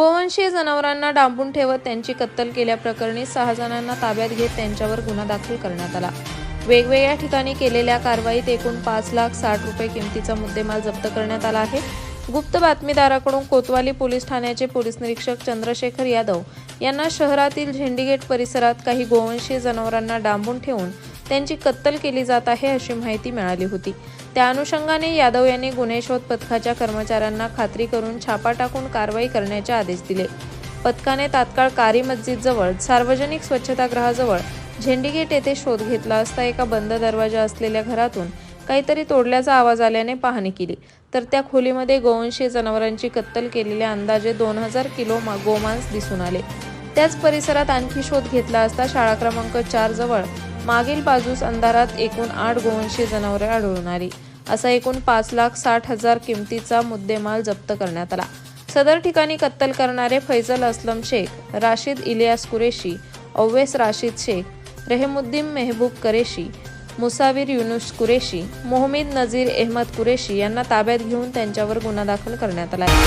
गोवंशीय जनावरांना डांबून ठेवत त्यांची कत्तल केल्याप्रकरणी सहा जणांना ताब्यात घेत त्यांच्यावर गुन्हा दाखल करण्यात आला. वेगवेगळ्या ठिकाणी केलेल्या कारवाईत एकूण पाच लाख साठ रुपये किमतीचा मुद्देमाल जप्त करण्यात आला आहे. गुप्त बातमीदाराकडून कोतवाली पोलीस ठाण्याचे पोलीस निरीक्षक चंद्रशेखर यादव यांना शहरातील झेंडीगेट परिसरात काही गोवंशीय जनावरांना डांबून ठेवून त्यांची कत्तल केली जात आहे अशी माहिती मिळाली होती. त्या अनुषंगाने यादव यांनी गुन्हे शोध पथकाच्या कर्मचाऱ्यांना खात्री करून छापा टाकून कारवाई करण्याचे आदेश दिले. पथकाने तात्काळ कारी मस्जिद जवळ सार्वजनिक स्वच्छतागृहाजवळ झेंडीगेट येथे शोध घेतला असता एका बंद दरवाजा असलेल्या घरातून काहीतरी तोडल्याचा आवाज आल्याने पाहणी केली. तर त्या खोलीमध्ये गोवंशी जनावरांची कत्तल केलेले अंदाजे दोन हजार किलो मा- गोमांस दिसून आले. त्याच परिसरात आणखी शोध घेतला असता शाळा क्रमांक चार जवळ मागील बाजूस अंधारात एकूण आठ गोवंशी जनावरे आढळून आली. असा एकूण पाच लाख साठ हजार किमतीचा मुद्देमाल जप्त करण्यात आला. सदर ठिकाणी कत्तल करणारे फैजल असलम शेख राशीद इलियास कुरेशी अव्वेस राशीद शेख रेहमुद्दीन मेहबूब कुरेशी मुसावीर युनुस कुरेशी मोहम्मद नझीर अहमद कुरेशी यांना ताब्यात घेऊन त्यांच्यावर गुन्हा दाखल करण्यात आला आहे.